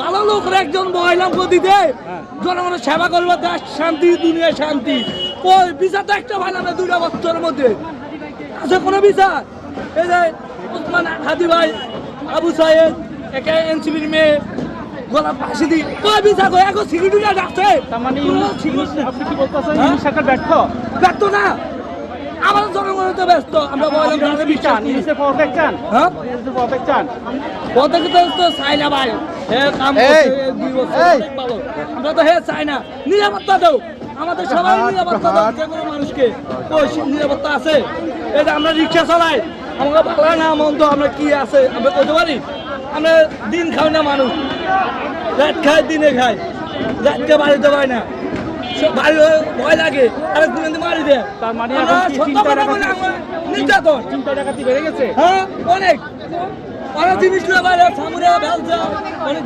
ভালো লোকের একজন মহিলা গদিতে জনগণের সেবা করবে দেশ শান্তি দুনিয়া শান্তি। ওই বিচার তো একটা ভালো না দুটা বছরের মধ্যে। আছে কোনো বিচার? এই যে উসমান হাদি ভাই আবু সাহেব একে এনসিবির মেয়ে গোলাপ ফাঁসি দি কই বিচার কই এখন সিকিউরিটি গার্ড আছে। তার মানে আপনি কি বলতেছেন হ্যাঁ? সরকার ব্যর্থ? ব্যস্ত না। আমাদের জনগণ তো ব্যস্ত আমরা বললাম তাদের চান? হ্যাঁ? তো তো চাই না ভাই। আমরা তো হে চাই না নিরাপত্তা দাও। আমাদের সবাই নিরাপত্তা দাও যে কোনো মানুষকে। নিরাপত্তা আছে। এই যে আমরা রিক্সা চালাই আমাকে ভালো না মন্দ আমরা কি আছে আমরা করতে পারি? আমরা দিন খাই না মানুষ। রাত খাই দিনে খাই। রাতকে বাড়িতে পাই না। সব বাড়ি ভয় লাগে আরে দিনে মারি দে তার মানে নির্যাতন। হ্যাঁ অনেক। অনেক না বাইরে সামনে ব্যবসা অনেক।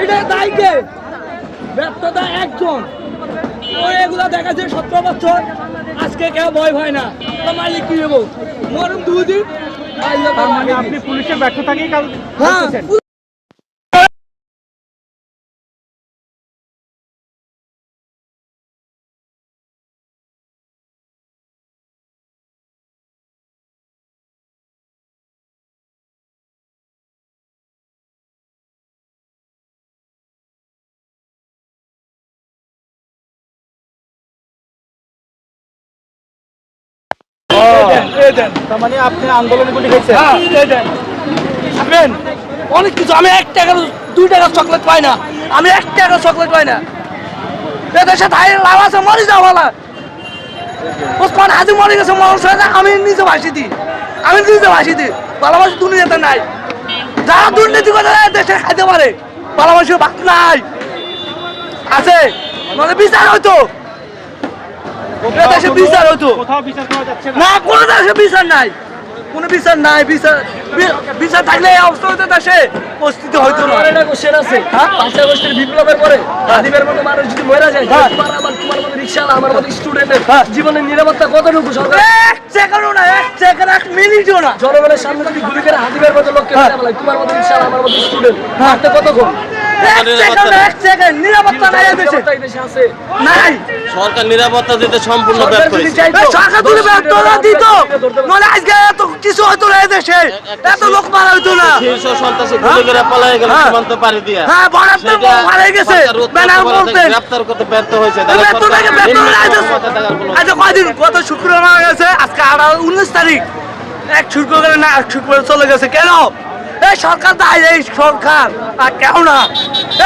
এটা দায়কে। ব্যর্থতা একজন। ওই এগুলা দেখাচ্ছে সতেরো বছর। আজকে কেউ ভয় হয় না। মালিক কি দেবো মরম দুদিন। মানে। আপনি পুলিশের ব্যর্থতাকেই কাল তার মানে আপনি হ্যাঁ, এই দেন। খাবেন? অনেক কিছু আমি এক টাকার দুই টাকার চকলেট পাই না। আমি এক টাকার চকলেট পাই না। এদেশে লাভ আছে মরি ওসমান হাজি মরে গেছে আমি নিজে ভাসি দিই। আমি নিজে ভাসি দিই। ভালোবাসি দুনিয়াতে নাই। যারা দুর্নীতি করে দেশে খাইতে পারে ভালোবাসি ভাত নাই। আছে মানে বিচার হয়তো দেশে বিচার যাচ্ছে না। কোনো দেশে বিচার নাই। কোনো বিচার নাই বিচার বিচার থাকলে এই অবস্থা হতে দেশে না। কোশ্চেন আছে হ্যাঁ? বিপ্লবের পরে আদিবের মতো মানুষ যদি মরে যায় তোমার আমার তোমার মতো রিক্সাওয়ালা আমার মতো স্টুডেন্টের হ্যাঁ। জীবনের নিরাপত্তা কতটুকু সরকার? এক সেকেন্ডও না এক সেকেন্ড এক মিনিটও না। জনগণের সামনে যদি গুলি করে হাদিবের মতো লোককে হ্যাঁ। তোমার মতো রিক্সাওয়ালা আমার মতো স্টুডেন্ট হাঁটতে কতক্ষণ? সরকার নিরাপত্তা দিতে সম্পূর্ণ সরকার যদি হয়েছে। চাইতো, এই সরকার তুলে ব্যর্থতা দিত ধরতে আজকে এত কিছু হতো না এই দেশে এত লোক মারা হইতো না। শীর্ষ সন্ত্রাসী গুলি করে পালাই গেল। সীমান্ত পাড়ি দিয়া। হ্যাঁ বরাদ্দ মারা গেছে। সরকার রোধ করতে ব্যানার বলতে গ্রেপ্তার করতে ব্যর্থ হয়েছে। এই তাহলে বেতন সরকার থেকে বেতন নিম্ন নাই তো। ক্ষমতা দেখার কোনো- কয়দিন? গত শুক্রবার গেছে আজকে আঠারো উনিশ তারিখ। এক শুক্রবার না এক শুক্রবার চলে গেছে। কেন? এই সরকার দায় এই সরকার। আর কেউ না।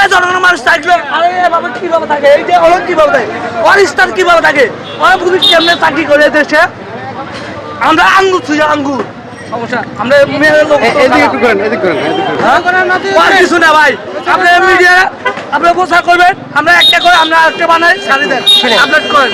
এই জনগণের মানুষ থাকলে আরে এভাবে কীভাবে থাকে? এই যে অনেক কীভাবে থাকে? অরিস্তান কীভাবে থাকে? অনেক পুলিশ কেমনে চাকরি করে দেশে? আমরা আঙ্গুর ছুঁই আঙ্গুর। সমস্যা আমরা মেয়ের লোক এদিকে একটু করেন এদিকে করেন আর কিছু না ভাই। আপনি মিডিয়া আপনি প্রচার করবেন আমরা একটা করে আমরা একটা বানাই ছাড়ি দেন। আপলোড করেন।